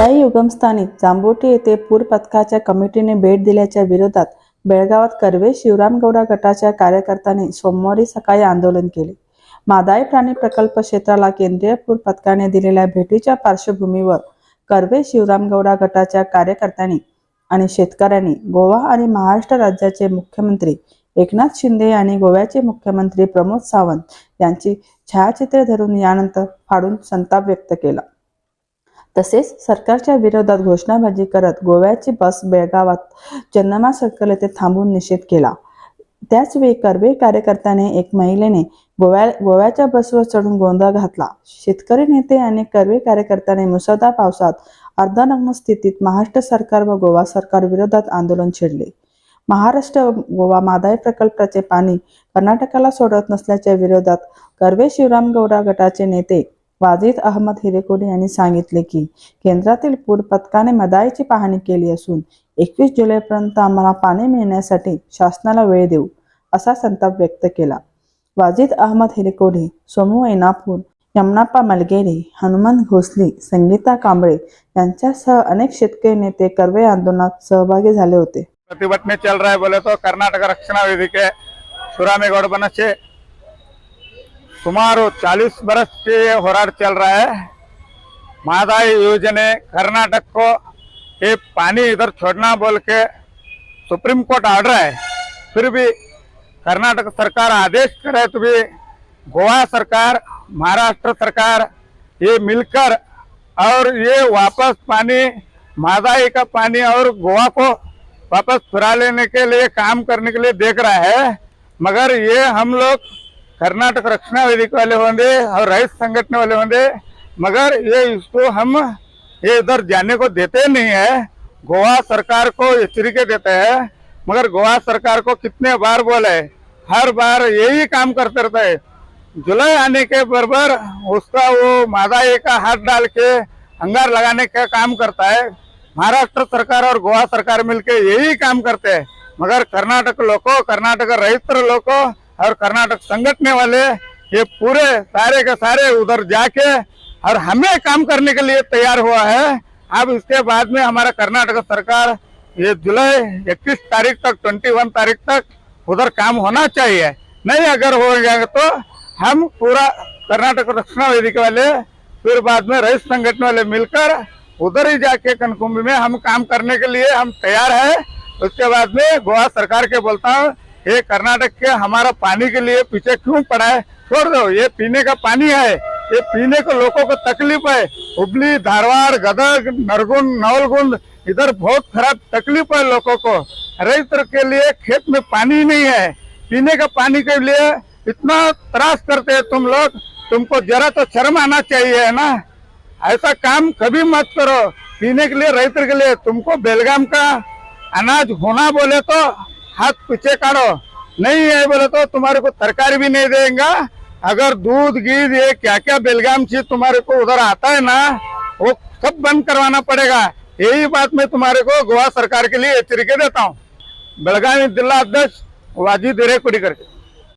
मादाई उगमस्थानी जांबोटी येथे पूर पथकाच्या कमिटीने भेट दिल्याच्या विरोधात बेळगावात कर्वे शिवरामगौडा गटाच्या कार्यकर्त्यांनी सोमवारी सकाळी आंदोलन केले. मादाई प्राणी प्रकल्प क्षेत्राला केंद्रीय पूर पथकाने दिलेल्या भेटीच्या पार्श्वभूमीवर कर्वे शिवरामगौडा गटाच्या कार्यकर्त्यांनी आणि शेतकऱ्यांनी गोवा आणि महाराष्ट्र राज्याचे मुख्यमंत्री एकनाथ शिंदे आणि गोव्याचे मुख्यमंत्री प्रमोद सावंत यांची छायाचित्रे धरून यानंतर फाडून संताप व्यक्त केला. तसेच सरकारच्या विरोधात घोषणाबाजी करत गोव्याची बस बेळगावात चन्नमा सर्कल येथे थांबून निषेध केला. त्याचवेळी कर्वे कार्यकर्त्याने एक महिलेने गोव्या गोव्याच्या बसवर चढून गोंधळ घातला. शेतकरी नेते आणि कर्वे कार्यकर्त्याने मुसळधार पावसात अर्धनग्न स्थितीत महाराष्ट्र सरकार व गोवा सरकार विरोधात आंदोलन छेडले. महाराष्ट्र व गोवा मादाई प्रकल्पाचे पाणी कर्नाटकाला सोडत नसल्याच्या विरोधात कर्वे शिवराम गौरा गटाचे नेते वाजिद अहमद हिरेकोडे यांनी सांगितले की केंद्रातील पूर पथकाने मदाईची पाहणी केली असून एकवीस जुलैपर्यंत आम्हाला पाणी मिळण्यासाठी शासनाला वेळ देऊ असा संताप व्यक्त केला. वाजिद अहमद हिरेकोडे सोमू ऐनापूर यमनाप्पा मलगेरे हनुमान घोसले संगीता कांबळे यांच्यासह अनेक शेतकरी नेते कर्वे आंदोलनात सहभागी झाले होते. प्रतिभटने चल रहा है बोले तो कर्नाटक रक्षणा विधि के सुरामी गौड़ बनाचे बरस से ये होराट चल रहा है। महादाई योजने कर्नाटक को ये पानी इधर छोड़ना बोल के सुप्रीम कोर्ट ऑर्डर है। फिर भी कर्नाटक सरकार आदेश करे तो भी गोवा सरकार, महाराष्ट्र सरकार ये मिलकर और ये वापस पानी, मादाई का पानी और गोवा को वापस फिरा लेने के लिए, काम करने के लिए देख रहा है। मगर ये हम लोग कर्नाटक रक्षणा वेदिक वाले होंगे और रईस संगठन वाले होंगे मगर ये इसको हम ये इधर जाने को देते नहीं है। गोवा सरकार को एचरिके देते हैं, मगर गोवा सरकार को कितने बार बोले, हर बार यही काम करते रहते है। जुलाई आने के बराबर उसका वो मादाई का हाथ डाल के अंगार लगाने का काम करता है। महाराष्ट्र सरकार और गोवा सरकार मिलके यही काम करते हैं, मगर कर्नाटक लोगों कर्नाटक रहित लोगों और कर्नाटक संगठने वाले ये पूरे सारे के सारे उधर जाके और हमें काम करने के लिए तैयार हुआ है। अब इसके बाद में हमारा कर्नाटक सरकार ये जुलाई 21 तारीख तक 21 तारीख तक उधर काम होना चाहिए। नहीं अगर हो जाएगा तो हम पूरा कर्नाटक रक्षणा वेदिका वाले, फिर बाद में रईस संगठन वाले मिलकर उधर ही जाके कनकुंभ में हम काम करने के लिए हम तैयार है। उसके बाद में गोवा सरकार के बोलता हूँ ये कर्नाटक के हमारा पानी के लिए पीछे क्यों पड़ा है? छोड़ दो, ये पीने का पानी है। ये पीने को लोगों को तकलीफ़ है। हुबली, धारवाड़, गदग, नरगुन, नवलगुंद, इधर बहुत खराब तकलीफ़ है लोगों को। रईत के लिए खेत में पानी नहीं है। पीने का पानी के लिए इतना त्रास करते हैं तुम लोग। तुमको जरा तो शर्म आना चाहिए, है ना? ऐसा काम कभी मत करो। पीने के लिए रईत के लिए तुमको बेलगाम का अनाज होना बोले तो हाथ पीछे काढ़ो। नहीं है, बोले तो तुम्हारे को तरकारी भी नहीं देगा। अगर दूध, घी, ये क्या क्या बेलगाम चीज़ तुम्हारे को उधर आता है ना, वो सब बंद करवाना पड़ेगा। यही बात मैं तुम्हारे को गोवा सरकार के लिए एचरिके देता हूँ। बेलगावी जिला अध्यक्ष वाजी देरे कुड़ी करके।